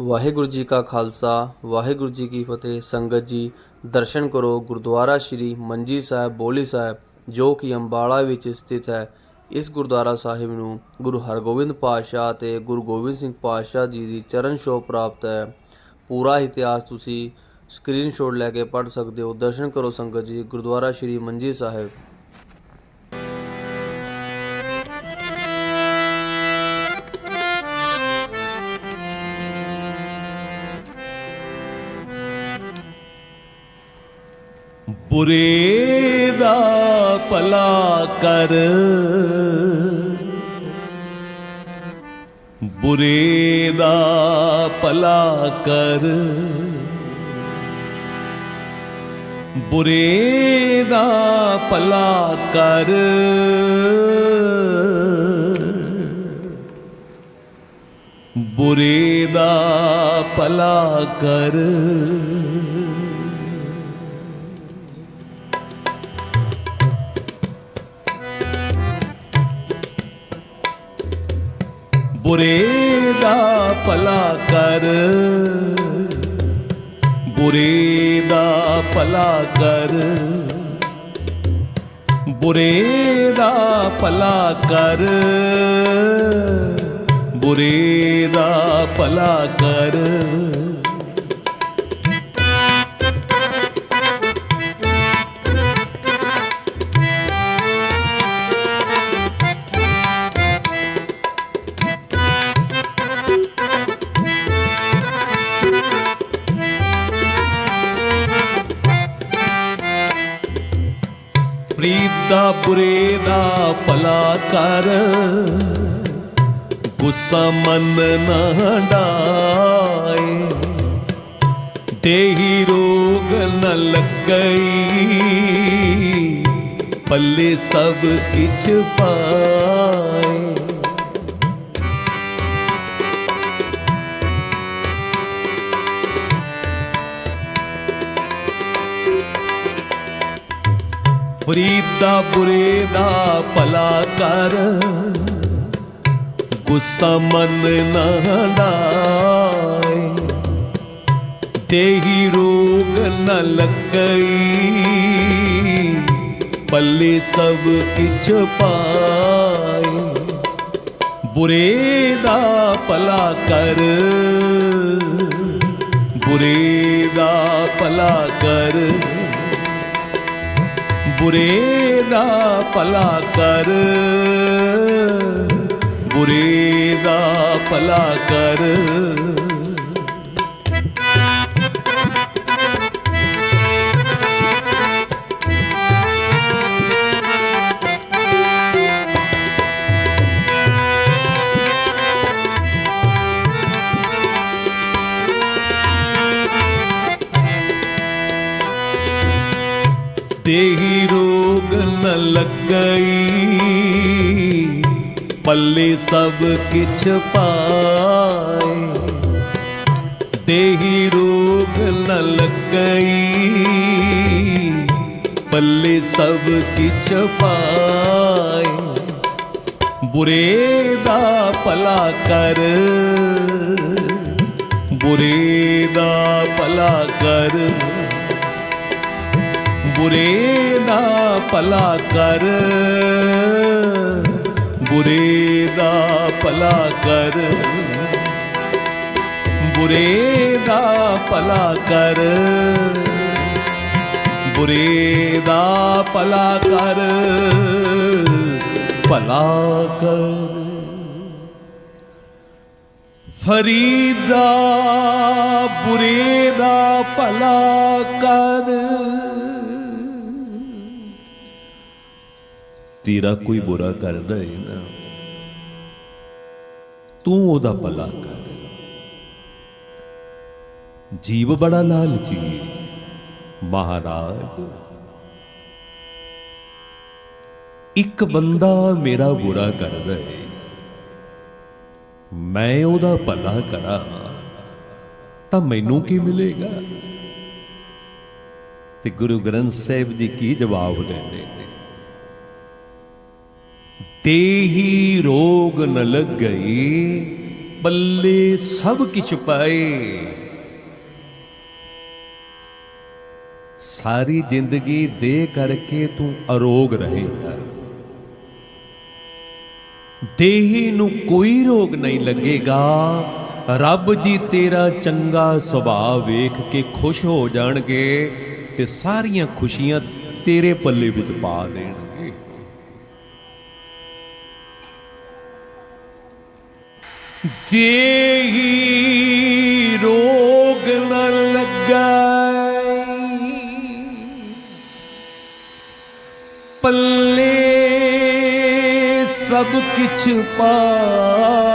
ਵਾਹਿਗੁਰੂ ਜੀ ਕਾ ਖਾਲਸਾ, ਵਾਹਿਗੁਰੂ ਜੀ ਕੀ ਫਤਿਹ। ਸੰਗਤ ਜੀ, ਦਰਸ਼ਨ ਕਰੋ ਗੁਰਦੁਆਰਾ ਸ਼੍ਰੀ ਮੰਜੀ ਸਾਹਿਬ, ਬੋਲੀ ਸਾਹਿਬ, ਜੋ ਕਿ ਅੰਬਾਲਾ ਵਿੱਚ ਸਥਿਤ ਹੈ। ਇਸ ਗੁਰਦੁਆਰਾ ਸਾਹਿਬ ਨੂੰ ਗੁਰੂ ਹਰਗੋਬਿੰਦ ਪਾਤਸ਼ਾਹ ਤੇ ਗੁਰੂ ਗੋਬਿੰਦ ਸਿੰਘ ਪਾਤਸ਼ਾਹ ਜੀ ਦੀ ਚਰਨ ਛੋਹ ਪ੍ਰਾਪਤ ਹੈ। ਪੂਰਾ ਇਤਿਹਾਸ ਤੁਸੀਂ ਸਕਰੀਨਸ਼ਾਟ ਲੈ ਕੇ ਪੜ੍ਹ ਸਕਦੇ ਹੋ। ਦਰਸ਼ਨ ਕਰੋ ਸੰਗਤ ਜੀ, ਗੁਰਦੁਆਰਾ ਸ਼੍ਰੀ ਮੰਜੀ ਸਾਹਿਬ। ਬੁਰੇ ਦਾ ਭਲਾ ਕਰ। ਬੁਰੇ ਦਾ ਭਲਾ ਕਰ। ਬੁਰੇ ਦਾ ਭਲਾ ਕਰ। ਬੁਰੇ ਦਾ ਭਲਾ ਕਰ। ਬੁਰੇ ਦਾ ਭਲਾ ਕਰ। ਬੁਰੇ ਦਾ ਭਲਾ ਕਰ। ਬੁਰੇ ਦਾ ਭਲਾ ਕਰ। ਬੁਰੇ ਦਾ ਭਲਾ ਕਰ। ਫਰੀਦਾ ਬੁਰੇ ਦਾ ਭਲਾ ਕਰ। ਗੁੱਸਾ ਮਨ ਨਾ ਡਾਏ। ਦੇਹੀ ਰੋਗ ਨ ਲੱਗਈ। ਪੱਲੇ ਸਭ ਕਿਛ ਪਾਏ। ਫਰੀਦਾ ਬੁਰੇ ਦਾ ਭਲਾ ਕਰ। ਗੁੱਸਾ ਮਨ ਨਾ ਡਾਏ। ਦੇਹੀ ਰੋਗ ਨ ਲੱਗਈ। ਪੱਲੇ ਸਭ ਕਿਛ ਪਾਏ। ਬੁਰੇ ਦਾ ਭਲਾ ਕਰ। ਬੁਰੇ ਦਾ ਭਲਾ ਕਰ। ਬੁਰੇ ਦਾ ਭਲਾ ਕਰ। ਬੁਰੇ ਦਾ ਭਲਾ ਕਰ। ਦੇਹੀ ਰੋਗ ਨ ਲੱਗਈ। ਪੱਲੇ ਸਭ ਕਿਛ ਪਾਏ। ਦੇਹੀ ਰੋਗ ਨ ਲੱਗਈ। ਪੱਲੇ ਸਭ ਕਿਛ ਪਾਏ। ਬੁਰੇ ਦਾ ਭਲਾ ਕਰ। ਬੁਰੇ ਦਾ ਭਲਾ ਕਰ। ਬੁਰੇ ਦਾ ਭਲਾ ਕਰ। ਬੁਰੇ ਦਾ ਭਲਾ ਕਰ। ਬੁਰੇ ਦਾ ਭਲਾ ਕਰ। ਬੁਰੇ ਦਾ ਭਲਾ ਕਰ। ਭਲਾ ਕਰ। ਫਰੀਦਾ ਬੁਰੇ ਦਾ ਭਲਾ ਕਰ। ਤੇਰਾ ਕੋਈ ਬੁਰਾ ਕਰਦਾ ਹੈ ਨਾ। ਤੂੰ ਉਹਦਾ ਭਲਾ ਕਰ। ਜੀਵ ਬੜਾ ਲਾਲਚੀ, ਮਹਾਰਾਜ। ਇੱਕ ਬੰਦਾ ਮੇਰਾ ਬੁਰਾ ਕਰਦਾ ਹੈ ਮੈਂ ਉਹਦਾ ਭਲਾ ਕਰਾਂ, ਤਾਂ ਮੈਨੂੰ ਕੀ ਮਿਲੇਗਾ? ਤੇ ਗੁਰੂ ਗ੍ਰੰਥ ਸਾਹਿਬ ਜੀ ਕੀ ਜਵਾਬ ਦਿੰਦੇ ਨੇ? ਦੇਹੀ ਰੋਗ ਨ ਗਈ ਪੱਲੇ ਸਭ ਕਿਛ ਪਾਏ। ਸਾਰੀ ਜ਼ਿੰਦਗੀ ਦੇ ਕਰਕੇ ਤੂੰ ਅਰੋਗ ਰਹੇਗਾ। ਦੇਹੀ ਨੂੰ ਕੋਈ ਰੋਗ ਨਹੀਂ ਲੱਗੇਗਾ। ਰੱਬ ਜੀ ਤੇਰਾ ਚੰਗਾ ਸੁਭਾਅ ਵੇਖ ਕੇ ਖੁਸ਼ ਹੋ ਜਾਣਗੇ ਤੇ ਸਾਰੀਆਂ ਖੁਸ਼ੀਆਂ ਤੇਰੇ ਪੱਲੇ ਵਿੱਚ ਪਾ ਦੇਣ ਦੇਹੀ ਰੋਗ ਨ ਲੱਗਾਈ। ਪੱਲੇ ਸਭ ਕਿਛ ਪਾਏ